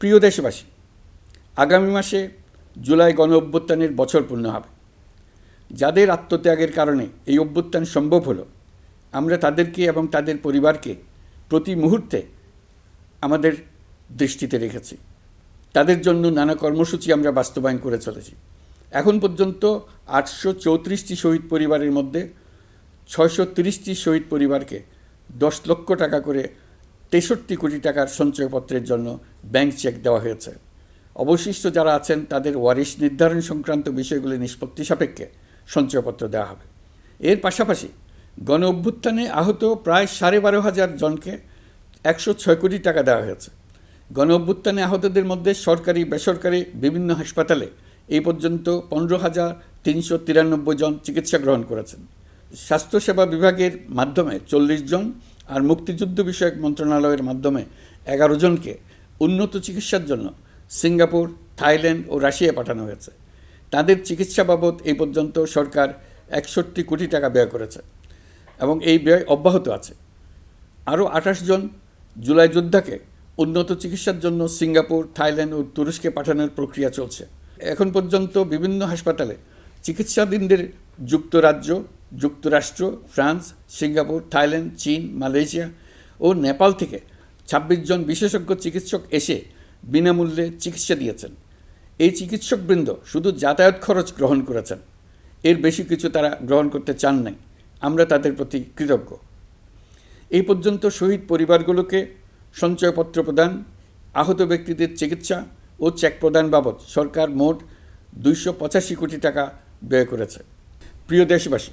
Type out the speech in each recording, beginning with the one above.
প্রিয় দেশবাসী, আগামী মাসে জুলাই গণ অভ্যুত্থানের বছর পূর্ণ হবে। যাদের আত্মত্যাগের কারণে এই অভ্যুত্থান সম্ভব হলো, আমরা তাদেরকে এবং তাদের পরিবারকে প্রতি মুহূর্তে আমাদের দৃষ্টিতে রেখেছি। তাদের জন্য নানা কর্মসূচি আমরা বাস্তবায়ন করে চলেছি। এখন পর্যন্ত আটশো চৌত্রিশটি শহীদ পরিবারের মধ্যে ছয়শো তিরিশটি শহীদ পরিবারকে দশ লক্ষ টাকা করে তেষট্টি কোটি টাকার সঞ্চয়পত্রের জন্য ব্যাংক চেক দেওয়া হয়েছে। অবশিষ্ট যারা আছেন, তাদের ওয়ারিশ নির্ধারণ সংক্রান্ত বিষয়গুলি নিষ্পত্তি সাপেক্ষে সঞ্চয়পত্র দেওয়া হবে। এর পাশাপাশি গণ অভ্যুত্থানে আহত প্রায় সাড়ে বারো হাজার জনকে একশো ছয় কোটি টাকা দেওয়া হয়েছে। গণ অভ্যুত্থানে আহতদের মধ্যে সরকারি, বেসরকারি বিভিন্ন হাসপাতালে এই পর্যন্ত পনেরো হাজার তিনশো তিরানব্বই জন চিকিৎসা গ্রহণ করেছেন। স্বাস্থ্যসেবা বিভাগের মাধ্যমে চল্লিশ জন আর মুক্তিযুদ্ধ বিষয়ক মন্ত্রণালয়ের মাধ্যমে এগারো জনকে উন্নত চিকিৎসার জন্য সিঙ্গাপুর, থাইল্যান্ড ও রাশিয়া পাঠানো হয়েছে। তাদের চিকিৎসা বাবদ এই পর্যন্ত সরকার একষট্টি কোটি টাকা ব্যয় করেছে এবং এই ব্যয় অব্যাহত আছে। আরও আঠাশ জন জুলাই যোদ্ধাকে উন্নত চিকিৎসার জন্য সিঙ্গাপুর, থাইল্যান্ড ও তুরস্কে পাঠানোর প্রক্রিয়া চলছে। এখন পর্যন্ত বিভিন্ন হাসপাতালে চিকিৎসাধীনদের যুক্তরাজ্য যুক্তরাষ্ট্র, ফ্রান্স, সিঙ্গাপুর, থাইল্যান্ড, চীন, মালয়েশিয়া ও নেপাল থেকে ছাব্বিশ জন বিশেষজ্ঞ চিকিৎসক এসে বিনামূল্যে চিকিৎসা দিয়েছেন। এই চিকিৎসকবৃন্দ শুধু যাতায়াত খরচ গ্রহণ করেছেন, এর বেশি কিছু তারা গ্রহণ করতে চান নাই। আমরা তাদের প্রতি কৃতজ্ঞ। এই পর্যন্ত শহীদ পরিবারগুলোকে সঞ্চয়পত্র প্রদান, আহত ব্যক্তিদের চিকিৎসা ও চেক প্রদান বাবদ সরকার মোট দুইশো পঁচাশি কোটি টাকা ব্যয় করেছে। প্রিয় দেশবাসী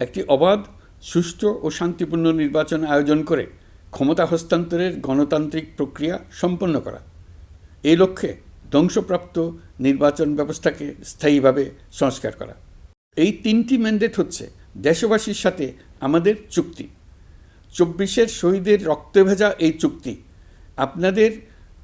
একটি অবাধ, সুষ্ঠু ও শান্তিপূর্ণ নির্বাচন আয়োজন করে ক্ষমতা হস্তান্তরের গণতান্ত্রিক প্রক্রিয়া সম্পন্ন করা। এই লক্ষ্যে ধ্বংসপ্রাপ্ত নির্বাচন ব্যবস্থাকে স্থায়ীভাবে সংস্কার করা। এই তিনটি ম্যান্ডেট হচ্ছে দেশবাসীর সাথে আমাদের চুক্তি। চব্বিশের শহীদের রক্তে ভেজা এই চুক্তি, আপনাদের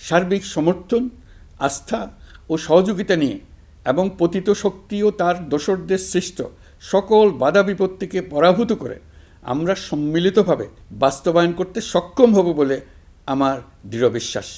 সার্বিক সমর্থন, আস্থা ও সহযোগিতা নিয়ে এবং পতিত শক্তি ও তার দোসরদের সৃষ্ট সকল বাধা বিপত্তিকে পরাভূত করে আমরা সম্মিলিতভাবে বাস্তবায়ন করতে সক্ষম হব বলে আমার দৃঢ় বিশ্বাস।